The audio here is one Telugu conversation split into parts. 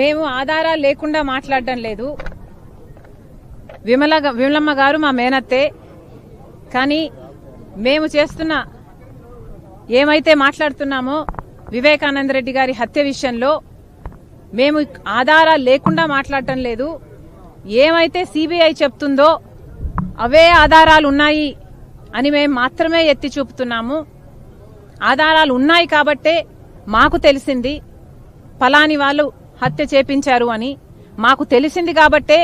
మేము ఆధారాలు లేకుండా మాట్లాడడం లేదు. విమల విమలమ్మ గారు మా మేనత్తే. కానీ మేము చేస్తున్న ఏమైతే మాట్లాడుతున్నామో వివేకానంద రెడ్డి గారి హత్య విషయంలో మేము ఆధారాలు లేకుండా మాట్లాడటం లేదు. ఏమైతే సిబిఐ చెప్తుందో అవే ఆధారాలు ఉన్నాయి అని మేము మాత్రమే ఎత్తి చూపుతున్నాము. ఆధారాలు ఉన్నాయి కాబట్టే మాకు తెలిసింది. ఫలాని వాళ్ళు హత్య చేపించారు అని మాకు తెలిసింది కాబట్టే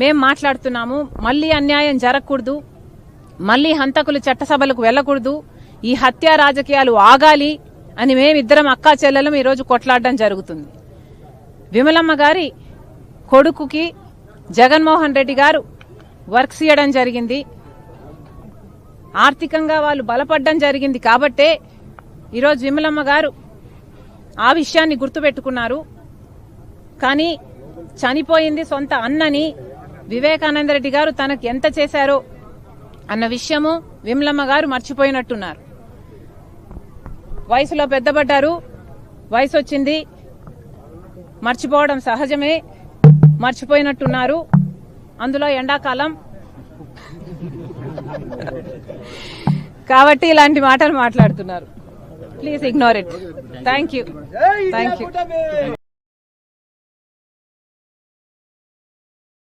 మేం మాట్లాడుతున్నాము. మళ్ళీ అన్యాయం జరగకూడదు. మళ్ళీ హంతకులు చట్టసభలకు వెళ్ళకూడదు. ఈ హత్య రాజకీయాలు ఆగాలి అని మేమిద్దరం అక్కా చెల్లెలం ఈరోజు కొట్లాడడం జరుగుతుంది. విమలమ్మ గారి కొడుకుకి జగన్మోహన్ రెడ్డి గారు వర్క్స్ ఇవ్వడం జరిగింది. ఆర్థికంగా వాళ్ళు బలపడడం జరిగింది కాబట్టే ఈరోజు విమలమ్మ గారు ఆ విషయాన్ని గుర్తుపెట్టుకున్నారు. కానీ చనిపోయింది సొంత అన్నని వివేకానంద రెడ్డి గారు తనకు ఎంత చేశారో అన్న విషయము విమలమ్మ గారు మర్చిపోయినట్టున్నారు. వయసులో పెద్దపడ్డారు. వయసు వచ్చింది మర్చిపోవడం సహజమే. మర్చిపోయినట్టున్నారు. అందులో ఎండాకాలం. కాబట్టి ఇలాంటి మాటలు మాట్లాడుతున్నారు. Please ignore it thank you thank you